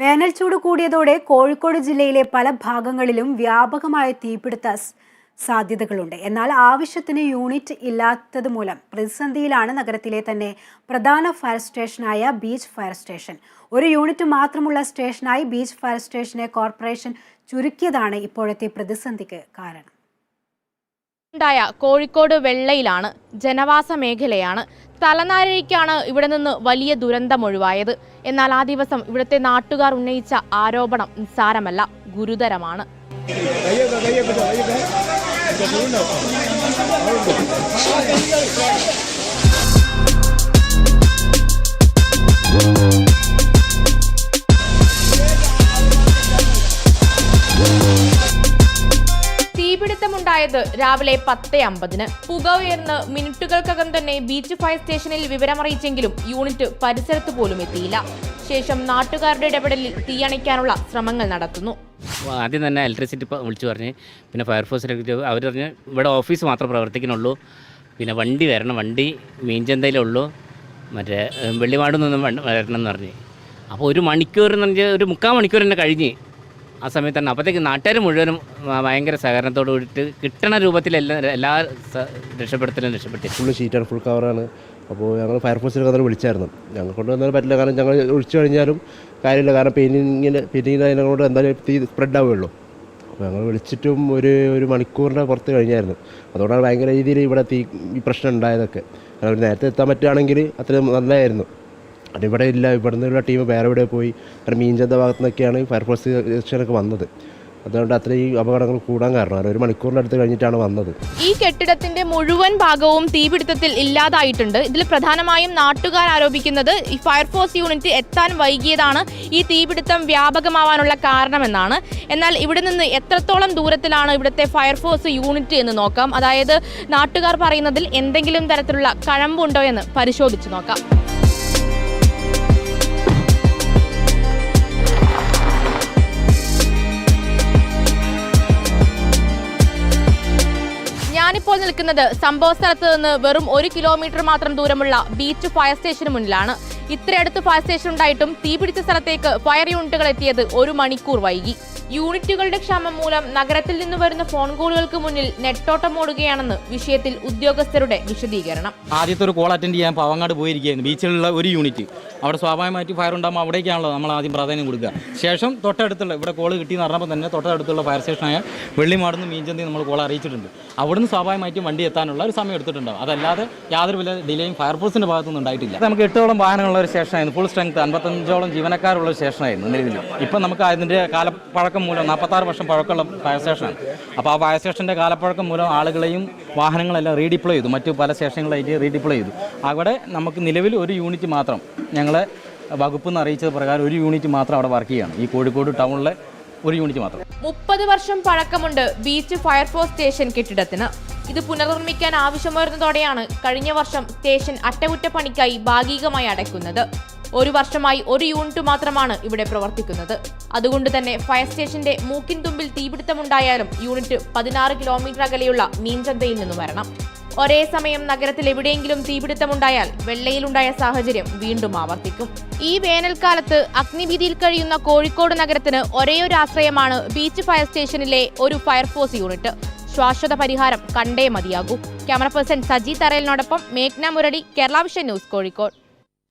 വേനൽ ചൂട് കൂടിയതോടെ കോഴിക്കോട് ജില്ലയിലെ പല ഭാഗങ്ങളിലും വ്യാപകമായ തീപിടുത്ത സാധ്യതകളുണ്ട്. എന്നാൽ ആവശ്യത്തിന് യൂണിറ്റ് ഇല്ലാത്തത് മൂലം പ്രതിസന്ധിയിലാണ് നഗരത്തിലെ തന്നെ പ്രധാന ഫയർ സ്റ്റേഷനായ ബീച്ച് ഫയർ സ്റ്റേഷൻ. ഒരു യൂണിറ്റ് മാത്രമുള്ള സ്റ്റേഷനായി ബീച്ച് ഫയർ സ്റ്റേഷനെ കോർപ്പറേഷൻ ചുരുക്കിയതാണ് ഇപ്പോഴത്തെ പ്രതിസന്ധിക്ക് കാരണം. ഉണ്ടായ കോഴിക്കോട് വെള്ളയിലാണ് ജനവാസ മേഖലയാണ് തലനാരിഴയ്ക്കാണ് ഇവിടെ നിന്ന് വലിയ ദുരന്തമൊഴിവായത് എന്നാൽ ആ ദിവസം ഇവിടുത്തെ നാട്ടുകാർ ഉന്നയിച്ച ആരോപണം നിസ്സാരമല്ല ഗുരുതരമാണ്. തീപിടുത്തമുണ്ടായത് രാവിലെ പത്ത് അമ്പതിന്. പുക ഉയർന്ന് മിനിറ്റുകൾക്കകം തന്നെ ബീച്ച് ഫയർ സ്റ്റേഷനിൽ വിവരമറിയിച്ചെങ്കിലും യൂണിറ്റ് പരിസരത്ത് പോലും എത്തിയില്ല. ശേഷം നാട്ടുകാരുടെ ഇടപെടലിൽ തീയണയ്ക്കാനുള്ള ശ്രമങ്ങൾ നടത്തുന്നു. ആദ്യം തന്നെ ഇലക്ട്രിസിറ്റി വിളിച്ചു പറഞ്ഞ് പിന്നെ ഫയർഫോഴ്സിനെ അവർ പറഞ്ഞ് ഇവിടെ ഓഫീസ് മാത്രം പ്രവർത്തിക്കുന്നുള്ളൂ. പിന്നെ വണ്ടി വരണം വണ്ടി മീൻചന്തയിലേ ഉള്ളൂ മറ്റേ വെള്ളിമാട് നിന്നും വരണം എന്ന് പറഞ്ഞ്. അപ്പോൾ ഒരു മണിക്കൂർ എന്ന് പറഞ്ഞാൽ ഒരു മുക്കാൽ മണിക്കൂർ തന്നെ കഴിഞ്ഞ്. ആ സമയത്ത് തന്നെ. അപ്പോഴത്തേക്ക് നാട്ടുകാർ മുഴുവനും ഭയങ്കര സഹകരണത്തോട് കൂടിയിട്ട് കിട്ടണ രൂപത്തിലെല്ലാം എല്ലാ എല്ലാ രക്ഷപ്പെടുത്തലും രക്ഷപ്പെടുത്തി ഫുൾ ഷീറ്റാണ് ഫുൾ കവറാണ്. അപ്പോൾ ഞങ്ങൾ ഫയർഫോഴ്സിനൊക്കെ തന്നെ വിളിച്ചായിരുന്നു. ഞങ്ങൾ കൊണ്ട് വന്നാൽ പറ്റില്ല. കാരണം ഞങ്ങൾ ഒഴിച്ചു കഴിഞ്ഞാലും കാര്യമില്ല. കാരണം പെയിന്റിങ്ങിന് പെയിന്റിങ്ങിന് അതിനോട് എന്തായാലും തീ സ്പ്രെഡ് ആവുകയുള്ളൂ. അപ്പോൾ ഞങ്ങൾ വിളിച്ചിട്ടും ഒരു ഒരു മണിക്കൂറിന്റെ പുറത്ത് കഴിഞ്ഞായിരുന്നു. അതുകൊണ്ടാണ് ഭയങ്കര രീതിയിൽ ഇവിടെ തീ ഈ പ്രശ്നം ഉണ്ടായതൊക്കെ. കാരണം നേരത്തെ എത്താൻ പറ്റുകയാണെങ്കിൽ അത്രയും നല്ലതായിരുന്നു അത് ഇവിടെ ഇല്ല. ഇവിടെ നിന്നുള്ള ടീം വേറെ എവിടെ പോയി. കാരണം മീൻചന്ത ഭാഗത്തു നിന്നൊക്കെയാണ് ഫയർഫോഴ്സ് സ്റ്റേഷനൊക്കെ വന്നത്. അതുകൊണ്ട് അത്രയും അപകടങ്ങൾ കൂടാൻ കാരണം. ഒരു മണിക്കൂറിന്റെ അടുത്ത് കഴിഞ്ഞിട്ടാണ് വന്നത്. ഈ കെട്ടിടത്തിന്റെ മുഴുവൻ ഭാഗവും തീപിടുത്തത്തിൽ ഇല്ലാതായിട്ടുണ്ട്. ഇതിൽ പ്രധാനമായും നാട്ടുകാർ ആരോപിക്കുന്നത് ഈ ഫയർഫോഴ്സ് യൂണിറ്റ് എത്താൻ വൈകിയതാണ് ഈ തീപിടുത്തം വ്യാപകമാവാനുള്ള കാരണമെന്നാണ്. എന്നാൽ ഇവിടെ നിന്ന് എത്രത്തോളം ദൂരത്തിലാണ് ഇവിടുത്തെ ഫയർഫോഴ്സ് യൂണിറ്റ് എന്ന് നോക്കാം. അതായത് നാട്ടുകാർ പറയുന്നതിൽ എന്തെങ്കിലും തരത്തിലുള്ള കഴമ്പുണ്ടോ എന്ന് പരിശോധിച്ച് നോക്കാം. ഞാനിപ്പോൾ നിൽക്കുന്നത് സംഭവ സ്ഥലത്ത് നിന്ന് വെറും ഒരു കിലോമീറ്റർ മാത്രം ദൂരമുള്ള ബീച്ച് ഫയർ സ്റ്റേഷന് മുന്നിലാണ്. ഇത്രയടുത്ത് ഫയർ സ്റ്റേഷൻ ഉണ്ടായിട്ടും തീപിടിച്ച സ്ഥലത്തേക്ക് ഫയർ യൂണിറ്റുകൾ എത്തിയത് ഒരു മണിക്കൂർ വൈകി. യൂണിറ്റുകളുടെ ക്ഷാമം മൂലം നഗരത്തിൽ നിന്ന് വരുന്ന ഫോൺ കോളുകൾക്ക് മുന്നിൽ നെട്ടോട്ടം ഓടുകയാണെന്ന് വിഷയത്തിൽ ഉദ്യോഗസ്ഥരുടെ വിശദീകരണം. ആദ്യത്തെ ഒരു കോൾ അറ്റൻഡ് ചെയ്യാൻ പാവങ്ങാട് പോയിരിക്കുകയായിരുന്നു. ബീച്ചിലുള്ള ഒരു യൂണിറ്റ് അവിടെ സ്വാഭാവികമായിട്ട് ഫയർ ഉണ്ടാകുമ്പോൾ അവിടേക്കാണല്ലോ നമ്മൾ ആദ്യം പ്രാധാന്യം കൊടുക്കുക. ശേഷം തൊട്ടടുത്തുള്ള ഇവിടെ കോൾ കിട്ടി എന്ന് പറഞ്ഞപ്പോൾ തന്നെ തൊട്ടടുത്തുള്ള ഫയർ സ്റ്റേഷനായ വെള്ളിമാടുന്ന് മീൻചന്തി നമ്മൾ കോൾ അറിയിച്ചിട്ടുണ്ട്. അവിടുന്ന് സ്വാഭാവികമായിട്ടും വണ്ടി എത്താനുള്ള ഒരു സമയം എടുത്തിട്ടുണ്ടാവും. അതല്ലാതെ യാതൊരു വില ഡിലേയും ഫയർഫോഴ്സിന്റെ ഭാഗത്തുനിന്ന് ഉണ്ടായിട്ടില്ല. നമുക്ക് എട്ടോളം വാഹനങ്ങളുള്ള ഒരു സ്റ്റേഷനായിരുന്നു ഫുൾ സ്ട്രെങ്ത് അൻപത്തഞ്ചോളം ജീവനക്കാരുള്ള ഒരു സ്റ്റേഷനായിരുന്നു നിലവിൽ. ഇപ്പം നമുക്ക് അതിന്റെ കാലപ്പഴക്കം മൂലം നാൽപ്പത്താറ് വർഷം പഴക്കമുള്ള ഫയർ സ്റ്റേഷനാണ് അപ്പോൾ ആ ഫയർ സ്റ്റേഷന്റെ കാലപ്പഴക്കം മൂലം ആളുകളെയും വാഹനങ്ങളെല്ലാം റീഡിപ്ലോയ് ചെയ്തു. മറ്റു പല സ്റ്റേഷനുകളായിട്ട് റീഡിപ്ലോയ് ചെയ്തു. അവിടെ നമുക്ക് നിലവിൽ ഒരു യൂണിറ്റ് മാത്രം ഞങ്ങളെ വകുപ്പ് എന്ന് അറിയിച്ചത് പ്രകാരം ഒരു യൂണിറ്റ് മാത്രം അവിടെ വർക്ക് ചെയ്യുകയാണ് ഈ കോഴിക്കോട് ടൗണിലെ ഒരു യൂണിറ്റ് മാത്രം. മുപ്പത് വർഷം പഴക്കമുണ്ട് ബീച്ച് ഫയർഫോഴ്സ് സ്റ്റേഷൻ കെട്ടിടത്തിന്. ഇത് പുനർനിർമ്മിക്കാൻ ആവശ്യമായിരുന്നതോടെയാണ് കഴിഞ്ഞ വർഷം സ്റ്റേഷൻ അറ്റകുറ്റപ്പണിക്കായി ഭാഗികമായി അടയ്ക്കുന്നത്. ഒരു വർഷമായി ഒരു യൂണിറ്റ് മാത്രമാണ് ഇവിടെ പ്രവർത്തിക്കുന്നത്. അതുകൊണ്ട് തന്നെ ഫയർ സ്റ്റേഷന്റെ മൂക്കിൻ തുമ്പിൽ തീപിടുത്തമുണ്ടായാലും യൂണിറ്റ് പതിനാറ് കിലോമീറ്റർ അകലെയുള്ള മീൻചന്തയിൽ നിന്ന് വരണം. ഒരേ സമയം നഗരത്തിൽ എവിടെയെങ്കിലും തീപിടുത്തമുണ്ടായാൽ വെള്ളയിലുണ്ടായ സാഹചര്യം വീണ്ടും ആവർത്തിക്കും. ഈ വേനൽക്കാലത്ത് അഗ്നിഭീതിയിൽ കഴിയുന്ന കോഴിക്കോട് നഗരത്തിന് ഒരേയൊരു ആശ്രയമാണ് ബീച്ച് ഫയർ സ്റ്റേഷനിലെ ഒരു ഫയർഫോഴ്സ് യൂണിറ്റ്. ശാശ്വത പരിഹാരം കണ്ടേ മതിയാകൂ. ക്യാമറ പേഴ്സൺ സജി തറയലിനോടൊപ്പം മേഘ്ന മുരളി കേരള ന്യൂസ് കോഴിക്കോട്.